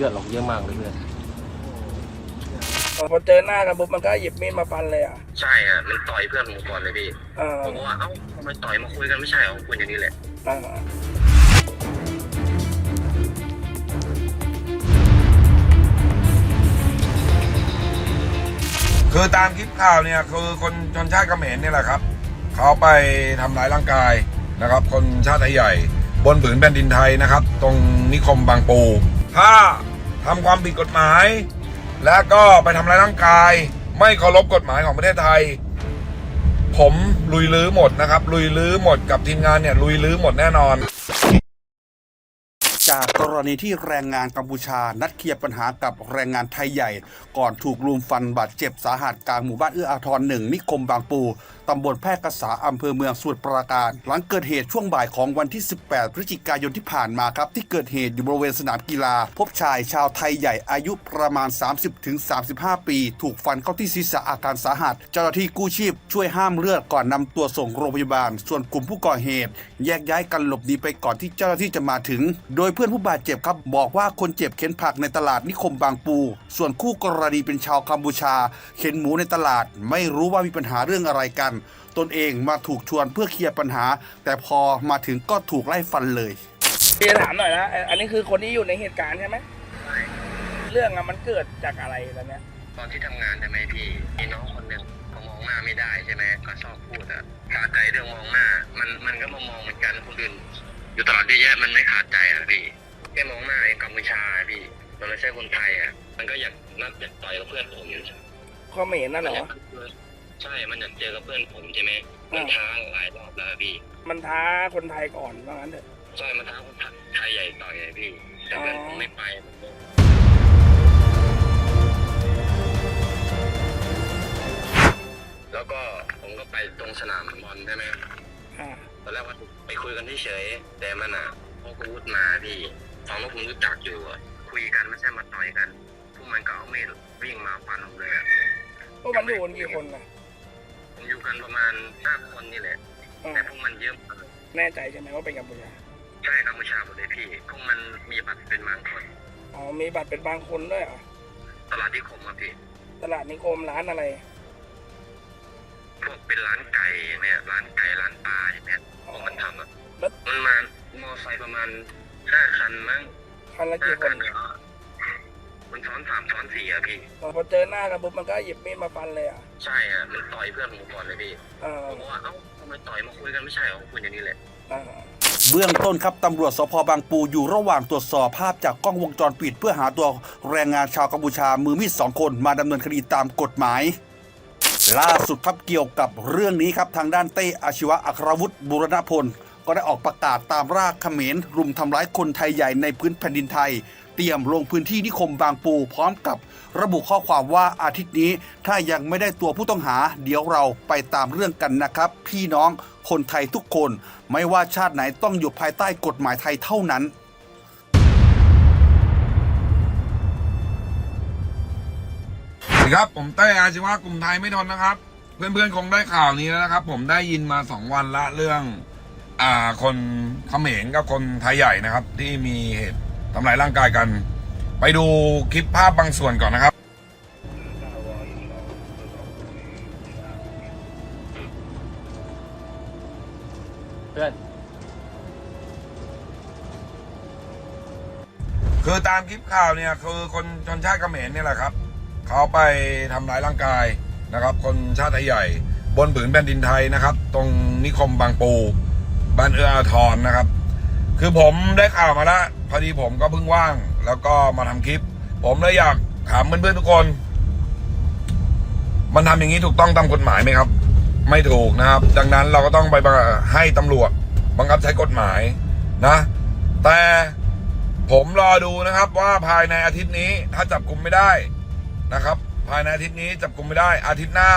เลือดออกเยอะมากเลยเพื่อนพอเจอหน้ากันปุ๊บมันก็หยิบมีดมาฟันเลยอะใช่อะมันต่อยเพื่อนผมก่อนเลยพี่เออผมก็ว่าเอ้าทำไมต่อยมาคุยกันไม่ใช่เหรอคุยอย่างนี้แหละเออคือตามคลิปข่าวเนี่ยคือคนชนชาติเขมรเนี่ยแหละครับเขาไปทำร้ายร่างกายนะครับ คนชาติไทยใหญ่ บนผืนแผ่นดินไทยนะครับ ตรงนิคมบางปู ถ้า ทำความผิดกฎหมาย และก็ไปทำร้ายร่างกาย ไม่เคารพกฎหมายของประเทศไทย ผมลุยลื้อหมดนะครับ ลุยลื้อหมดกับทีมงานเนี่ยลุยลื้อหมดแน่นอน จากกรณีที่แรงงานกัมพูชา นัดเคลียร์ปัญหากับแรงงานไทยใหญ่ ก่อนถูกลุมฟันบาดเจ็บสาหัสกลางหมู่บ้านเอื้ออาทรหนึ่งนิคมบางปู ตำบลแพร่กษาอำเภอเมืองสมุทรปราการ หลังเกิดเหตุช่วงบ่ายของวันที่ 18 พฤศจิกายนที่ผ่านมาครับ ที่เกิดเหตุอยู่บริเวณสนามกีฬา พบชายชาวไทยใหญ่อายุประมาณ 30-35 ปี ถูกฟันเข้าที่ศีรษะอาการสาหัส เจ้าหน้าที่กู้ชีพ ช่วยห้ามเลือดก่อนนำตัวส่งโรงพยาบาล ส่วนกลุ่มผู้ก่อเหตุ แยกย้ายกันหลบหนีไปก่อนที่เจ้าหน้าที่จะมาถึง โดยพื่อนผู้บาดเจ็บครับ บอกว่าคนเจ็บเข็นผักในตลาดนิคมบางปู ส่วนคู่กรณีเป็นชาวกัมพูชา เข็นหมูในตลาด ไม่รู้ว่ามีปัญหาเรื่องอะไรกัน ตนเองมาถูกชวนเพื่อเคลียร์ปัญหา แต่พอมาถึงก็ถูกไล่ฟันเลยพี่จะถามหน่อยนะไอ้อันนี้คือคนที่อยู่ในเหตุการณ์ใช่ไหมเรื่องอะมันเกิดจากอะไรแล้วเนี่ยตอนที่ทำงานใช่ไหมพี่มีน้องคนหนึ่งเขามองหน้าไม่ได้ใช่ไหมก็ชอบพูดอะขาดใจเรื่องมองหน้า มันมันก็มามองเหมือนกันคนอื่น อยู่ตลอดเยอะแยะมันไม่ขาดใจอะพี่แค่มองหน้าไอ้กัมพูชาอะพี่มันไม่ใช่คนไทยอะมันก็อยากนัดอยากต่อยกับเพื่อนผมอยู่ข้อเหม็นนั่นเหรอ ใช่มันอยากเจอกับเพื่อนผมใช่ไหมมันท้าหลายรอบแล้วพี่มันท้าคนไทยก่อนว่างั้นเถอะใช่มันท้าคนไทยใหญ่ต่อยไงพี่แต่เพื่อนผมไม่ไปผมก็แล้วก็ผมก็ไปตรงสนามบอลใช่ไหมอ่า ตอนแรกว่าไปคุยกันเฉยๆแต่มันอะพกอาวุธมาพี่สองว่าผมรู้จักอยู่อะคุยกันไม่ใช่มาต่อยกันพวกมันก็เอามีดวิ่งมาฟันผมเลยอะพวกมันอยู่กันกี่คนนะผมอยู่กันประมาณห้าคนนี่แหละอ่าแต่พวกมันเยอะมากแน่ใจใช่ไหมว่าเป็นกัมพูชาใช่กัมพูชาหมดเลยพี่พวกมันมีบัตรเป็นบางคนอ๋อมีบัตรเป็นบางคนด้วยเหรอตลาดที่ผมอะพี่ตลาดนิคมร้านอะไร พวกเป็นร้านไก่อย่างเนี้ยร้านไก่ร้านปลาอย่างเนี้ยพวกมันทำอะแล้วมันมามอไซค์ประมาณห้าคันมั้งคันละห้ากี่คคันนก็มันซ้อนสามซ้อนสี่อะพี่ พอเจอหน้ากันปุ๊บมันก็หยิบมีดมาฟันเลยอะใช่อะมันต่อยเพื่อนผมก่อนเลยพี่เออผมก็ว่าเอ้าทำไมต่อยมาคุยกันไม่ใช่เหรอคุยอย่างนี้แหละเออเบื้องต้นครับตำรวจสพบางปูอยู่ระหว่างตรวจสอบภาพจากกล้องวงจรปิด เพื่อหาตัวแรงงานชาวกัมพูชามือมีดสองคนมาดำเนินคดีตามกฎหมาย ล่าสุดครับเกี่ยวกับเรื่องนี้ครับทางด้านเต้อาชีวะอัครวุฒิบุรณพล ก็ได้ออกประกาศตามรากเขมรรุมทำร้ายคนไทยใหญ่ในพื้นแผ่นดินไทย เตรียมลงพื้นที่นิคมบางปู พร้อมกับระบุข้อความว่าอาทิตย์นี้ถ้ายังไม่ได้ตัวผู้ต้องหา เดี๋ยวเราไปตามเรื่องกันนะครับ พี่น้องคนไทยทุกคน ไม่ว่าชาติไหนต้องอยู่ภายใต้กฎหมายไทยเท่านั้น ดีครับ ผมเต้อาชีวะกลุ่มไทยไม่ทนนะครับ เพื่อนๆคงได้ข่าวนี้แล้วนะครับ ผมได้ยินมาสองวันละเรื่อง อ่าคนเขมรกับคนไทยใหญ่นะครับ ที่มีเหตุทำลายร่างกายกัน ไปดูคลิปภาพบางส่วนก่อนนะครับเพื่อนคือตามคลิปข่าวเนี่ยคือคนชนชาติเขมรเนี่ยแหละครับ เขาไปทำร้ายร่างกายนะครับ คนชาติไทยใหญ่ บนผืนแผ่นดินไทยนะครับ ตรงนิคมบางปูบ้านเอื้ออาทรนะครับ คือผมได้ข่าวมาแล้วพอดีผมก็เพิ่งว่าง แล้วก็มาทำคลิป ผมเลยอยากถามเพื่อนๆทุกคน มันทำอย่างนี้ถูกต้องตามกฎหมายไหมครับ ไม่ถูกนะครับ ดังนั้นเราก็ต้องไปให้ตำรวจบังคับใช้กฎหมายนะ แต่ผมรอดูนะครับว่าภายในอาทิตย์นี้ถ้าจับกลุ่มไม่ได้ นะครับ ภายในอาทิตย์นี้จับกลุ่มไม่ได้อาทิตย์หน้า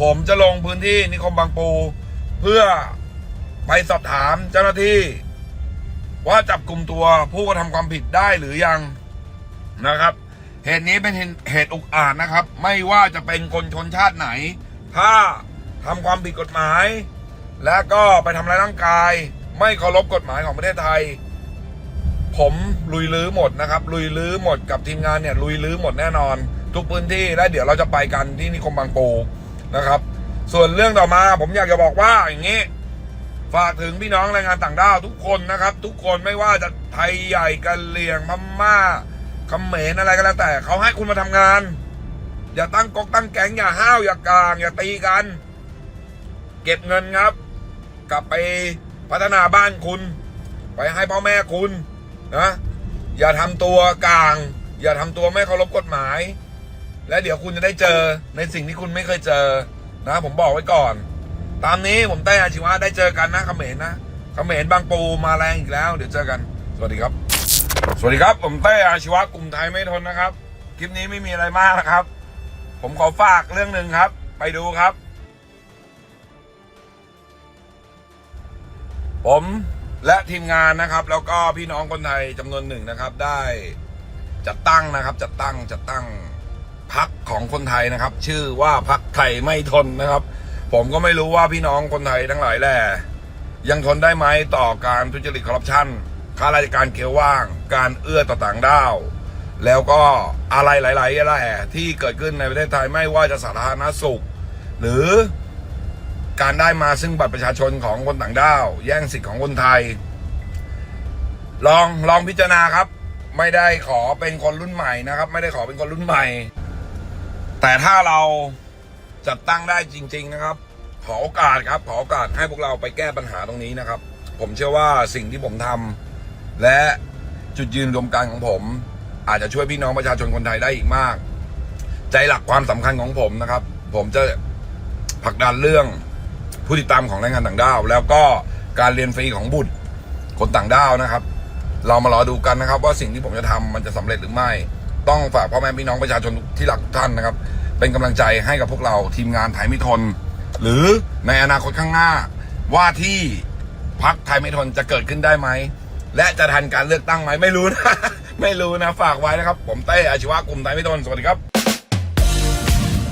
ผมจะลงพื้นที่นิคมบางปู เพื่อไปสอบถามเจ้าหน้าที่ ว่าจับกลุ่มตัวผู้กระทำความผิดได้หรือยังนะครับ เหตุนี้เป็นเหตุอุกอาจนะครับ ไม่ว่าจะเป็นคนชนชาติไหน ถ้าทำความผิดกฎหมาย และก็ไปทำร้ายร่างกาย ไม่เคารพกฎหมายของประเทศไทย ผมลุยลื้อหมดนะครับ ลุยลื้อหมดกับทีมงานเนี่ยลุยลื้อหมดแน่นอน ทุกพื้นที่และเดี๋ยวเราจะไปกันที่นิคมบางปูนะครับ ส่วนเรื่องต่อมาผมอยากจะบอกว่าอย่างนี้ ฝากถึงพี่น้องแรงงานต่างด้าวทุกคนนะครับ ทุกคนไม่ว่าจะไทยใหญ่กันเหลี่ยงพม่าเขมรอะไรก็แล้วแต่เขาให้คุณมาทำงาน อย่าตั้งก๊กตั้งแก๊งอย่าห้าวอย่ากลาง อย่าตีกัน เก็บเงินครับ กลับไปพัฒนาบ้านคุณ ไปให้พ่อแม่คุณ นะอย่าทำตัวกลาง อย่าทำตัวไม่เคารพกฎหมาย และเดี๋ยวคุณจะได้เจอในสิ่งที่คุณไม่เคยเจอนะ ผมบอกไว้ก่อน ตามนี้ผมเต้อาชีวะได้เจอกันนะเขมรนะเขมรบางปูมาแรงอีกแล้ว เดี๋ยวเจอกัน สวัสดีครับ สวัสดีครับ ผมเต้อาชีวะกลุ่มไทยไม่ทนนะครับ คลิปนี้ไม่มีอะไรมากนะครับ ผมขอฝากเรื่องหนึ่งครับ ไปดูครับ ผม และทีมงานนะครับ แล้วก็พี่น้องคนไทยจำนวนหนึ่งนะครับ ได้จัดตั้งนะครับ จัดตั้งจัดตั้งพักของคนไทยนะครับ ชื่อว่าพักไทยไม่ทนนะครับ ผมก็ไม่รู้ว่าพี่น้องคนไทยทั้งหลายแหล่ยังทนได้ไหมต่อการทุจริตคอร์รัปชันข้าราชการเกียวว่าง การเอื้อต่อต่างด้าว แล้วก็อะไรหลายๆแหล่ที่เกิดขึ้นในประเทศไทยไม่ว่าจะสาธารณสุข หรือ การได้มาซึ่งบัตรประชาชนของคนต่างด้าว แย่งสิทธิ์ของคนไทย ลองลองพิจารณาครับ ไม่ได้ขอเป็นคนรุ่นใหม่นะครับ ไม่ได้ขอเป็นคนรุ่นใหม่ แต่ถ้าเราจัดตั้งได้จริง ๆนะครับ ขอโอกาสครับขอโอกาสให้พวกเราไปแก้ปัญหาตรงนี้นะครับ ผมเชื่อว่าสิ่งที่ผมทำและจุดยืนรวมกันของผม อาจจะช่วยพี่น้องประชาชนคนไทยได้อีกมาก ใจหลักความสำคัญของผมนะครับ ผมจะผลักดันเรื่อง ผู้ติดตามของแรงงานต่างด้าว แล้วก็การเรียนฟรีของบุตรคนต่างด้าวนะครับ เรามารอดูกันนะครับ ว่าสิ่งที่ผมจะทำมันจะสำเร็จหรือไม่ ต้องฝากพ่อแม่พี่น้องประชาชนที่รักทุกท่านนะครับ เป็นกำลังใจให้กับพวกเราทีมงานไทยม่ทน หรือในอนาคตข้างหน้า ว่าที่พักไทยม่ทนจะเกิดขึ้นได้ไหมและจะทันการเลือกตั้งไหมไม่รู้นะไม่รู้นะฝากไว้นะครับ ผมเต้อาชีวะกลุ่มไทยม่ทนสวัสดีครับ